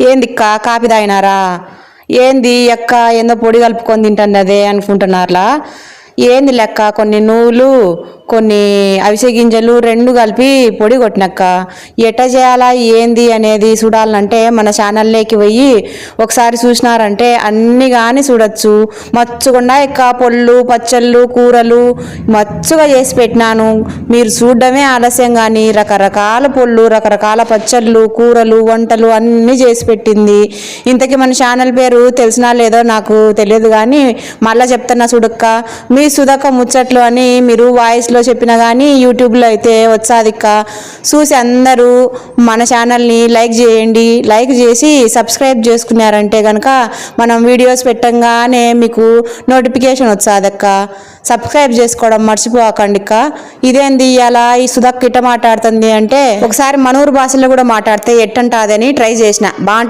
ఏందిక్క copy తాగినారా? ఏంది ఎక్క ఏందో పొడి కలుపుకొని తింటున్నదే అనుకుంటున్నారులా? ఏంది లెక్క? కొన్ని నువ్వులు కొన్ని అవిసె గింజలు రెండు కలిపి పొడి కొట్టినక్క. ఎట్ట చేయాలా ఏంది అనేది చూడాలంటే మన ఛానల్లోకి పోయి ఒకసారి చూసినారంటే అన్ని కానీ చూడొచ్చు. మచ్చుకుండా ఎక్క పొళ్ళు పచ్చళ్ళు కూరలు మచ్చుగా చేసి పెట్టినాను. మీరు చూడడమే ఆలస్యం కానీ రకరకాల పొళ్ళు రకరకాల పచ్చళ్ళు కూరలు వంటలు అన్నీ చేసి పెట్టింది. ఇంతకీ మన ఛానల్ పేరు తెలిసినా లేదో నాకు తెలియదు కానీ మళ్ళీ చెప్తున్నా చూడక్క. మీ సుధక్క ముచ్చట్లు అని మీరు వాయిస్లో చెప్పినా కానీ యూట్యూబ్లో అయితే వచ్చాదిక్క చూసి అందరూ మన ఛానల్ని లైక్ చేయండి. లైక్ చేసి సబ్స్క్రైబ్ చేసుకున్నారంటే కనుక మనం వీడియోస్ పెట్టంగానే మీకు నోటిఫికేషన్ వచ్చాదక్క సబ్స్క్రైబ్ చేసుకోవడం మర్చిపోకండి అక్క. ఇదేంది ఇలా ఈ సుధక్క ఇట్ట మాట్లాడుతుంది అంటే ఒకసారి మనూరు భాషలో కూడా మాట్లాడితే ఎట్టంటాదని ట్రై చేసిన. బాగుంటుంది